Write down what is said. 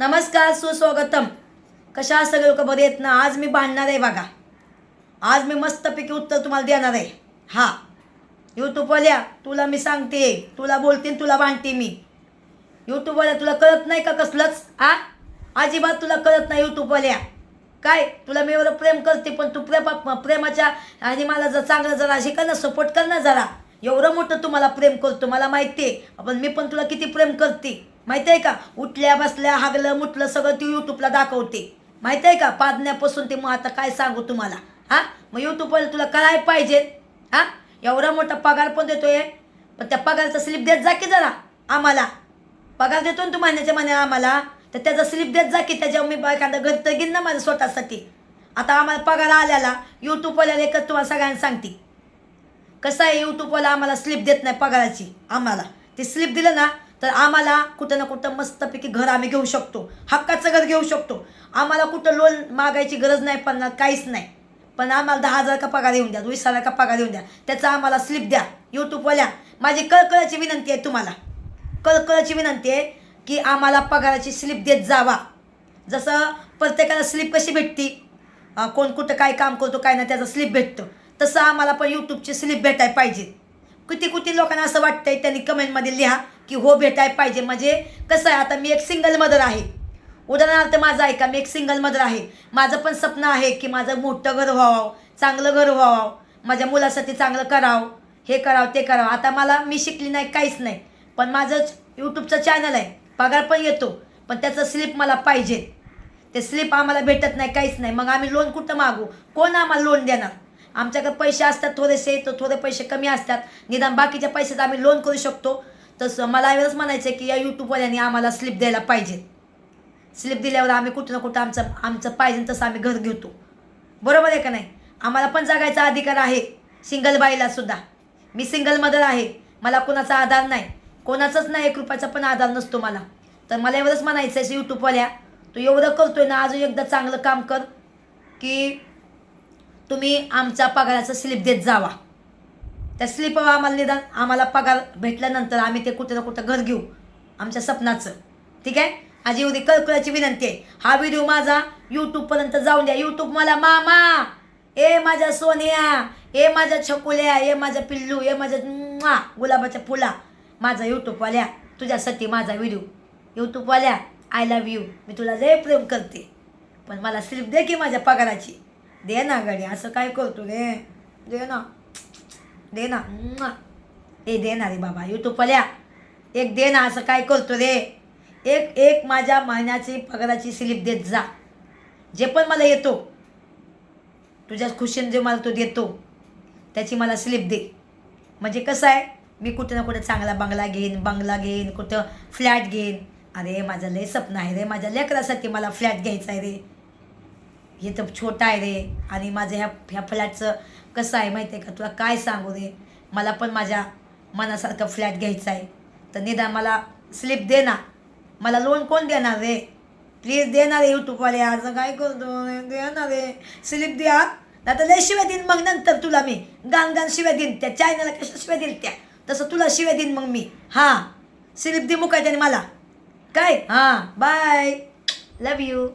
नमस्कार सुस्वागतम. कशा सगळे लोक? बरे आहेत ना? आज मी भांडणार आहे बघा. आज मी मस्तपैकी उत्तर तुम्हाला देणार आहे. हा. यूट्यूबवाल्या तुला मी सांगते. तुला बोलते तुला भांडते मी. यूट्यूबवाल्या तुला कळत नाही का कसलंच? आ? अजिबात तुला कळत नाही यूट्यूबवाल्या काय? तुला मी एवढं प्रेम करते पण तू प्रेमा प्रेमाच्या आणि मला जर चांगलं जरा हे ना सपोर्ट कर ना जरा. एवढं मोठं तुम्हाला प्रेम करतो मला माहिती आहे पण मी पण तुला किती प्रेम करते. माहिती आहे का? उठल्या बसल्या हागलं मुठलं सगळं ती यूट्यूबला दाखवते. माहिती आहे का? पाजण्यापासून ते मग आता काय सांगू तुम्हाला? हां? मग यूट्यूबवर तुला करायला पाहिजे. हां? एवढा मोठा पगार पण देतोय. पण त्या पगाराचा स्लिप देत जा की जरा आम्हाला. पगार देतो ना तू महिन्याच्या महिन्या आम्हाला. तर त्याचा स्लिप देत जा की त्याच्यावर मी एखादा घर तर घेईन ना माझं स्वतःसाठी. आता आम्हाला पगार आल्याला यूट्यूबवाल्याला एकच तुम्हाला सगळ्यांना सांगते. कसं आहे? यूट्यूबवाला आम्हाला स्लिप देत नाही पगाराची. आम्हाला. ते स्लिप दिलं ना तर आम्हाला कुठं ना कुठं मस्तपैकी घर आम्ही घेऊ शकतो. हक्काचं घर घेऊ शकतो. आम्हाला कुठं लोन मागायची गरज नाही पडणार काहीच नाही. पण आम्हाला दहा हजार का पगार येऊन द्या वीस हजार का पगार येऊन द्या. त्याचा आम्हाला स्लिप द्या. यूट्यूबवाल्या माझी कळकळाची विनंती आहे तुम्हाला. कळकळाची विनंती आहे की आम्हाला पगाराची स्लिप देत जावा. जसं प्रत्येकाला स्लिप कशी भेटती? कोण कुठं काय काम करतो काय नाही त्याचं स्लिप भेटतं. तसं आम्हाला पण यूट्यूबची स्लिप भेटायला पाहिजे. किती किती लोकांना असं वाटतंय त्यांनी कमेंटमध्ये लिहा की हो भेटाय पाहिजे. म्हणजे कसं आहे आता मी एक सिंगल मदर आहे. उदाहरणार्थ माझं ऐका मी एक सिंगल मदर आहे. माझं पण स्वप्न आहे की माझं मोठं घर व्हावं चांगलं घर व्हावं. माझ्या मुलासाठी चांगलं करावं हे करावं ते करावं. आता मला मी शिकली नाही काहीच नाही. पण माझं यूट्यूबचं चॅनल आहे. पगार पण येतो पण त्याचं स्लिप मला पाहिजे. ते स्लिप आम्हाला भेटत नाही काहीच नाही. मग आम्ही लोन कुठं मागू? कोण आम्हाला लोन देणार? आमच्याकडे पैसे असतात थोडेसे तर थोडे पैसे कमी असतात. निदान बाकीच्या पैशाचं आम्ही लोन करू शकतो. तसं मला एवढंच म्हणायचं आहे की या यूट्यूबवाल्यांनी आम्हाला स्लिप द्यायला पाहिजे. स्लिप दिल्यावर आम्ही कुठं ना कुठं आमचं आमचं पाहिजे तसं आम्ही घर घेतो. बरोबर आहे का नाही? आम्हाला पण जगायचा अधिकार आहे. सिंगल बाईला सुद्धा. मी सिंगल मदर आहे. मला कोणाचा आधार नाही. कोणाचाच नाही एक रुपयाचा पण आधार नसतो मला. तर मला एवढंच म्हणायचं आहे यूट्यूबवाल्या तू एवढं करतोय ना अजून एकदा चांगलं काम कर. की तुम्ही आमच्या पगाराचं स्लिप देत जावा. त्या स्लिपवर आम्हाला निदान आम्हाला पगार भेटल्यानंतर आम्ही ते कुठं ना कुठं घर घेऊ आमच्या स्वप्नाचं ठीक आहे? आज एवढी कळकळाची विनंती आहे. हा व्हिडिओ माझा यूट्यूबपर्यंत जाऊन द्या. यूट्यूब मला मामा! ए माझ्या सोन्या! ए माझ्या छकुल्या! ए माझ्या पिल्लू! ए माझ्या गुलाबाच्या फुला! माझा यूट्यूबवाल्या तुझ्यासाठी माझा व्हिडिओ यूट्यूबवाल्या आय लव्ह यू मी तुला लय प्रेम करते. पण मला स्लिप दे की माझ्या पगाराची. दे ना गाडी असं काय करतो रे? दे ना. दे ना. ए दे ना रे बाबा यूट्यूबवाल्या एक दे ना असं काय करतो रे? एक एक माझ्या महिन्याची पगाराची स्लिप देत जा. जे पण मला येतो तुझ्या खुशीने जे मला तो देतो त्याची मला स्लिप दे. म्हणजे कसं आहे मी कुठे ना कुठे चांगला बंगला घेईन बंगला घेईन कुठं फ्लॅट घेईन. अरे माझं लय स्वप्न आहे रे माझ्या लेकरासाठी मला फ्लॅट घ्यायचा आहे रे. हे तर छोटा आहे रे. आणि माझं ह्या ह्या फ्लॅटचं कसं आहे माहिती आहे का? तुला काय सांगू रे? मला पण माझ्या मनासारखं फ्लॅट घ्यायचा आहे. तर निदान मला स्लिप दे ना. मला लोन कोण देणार रे? प्लीज दे ना रे यूट्यूबवाले असं काय करतो? देणार दे ना रे स्लिप द्या आता लय शिव्या देईन मग नंतर तुला मी. गाण गाण शिव्या देईन त्या. चायनाला कशा शिव्या देईन त्या? तसं तुला शिव्या देईन मग मी. हां. स्लिप दे मुकाय मला. काय? हां. Bye love you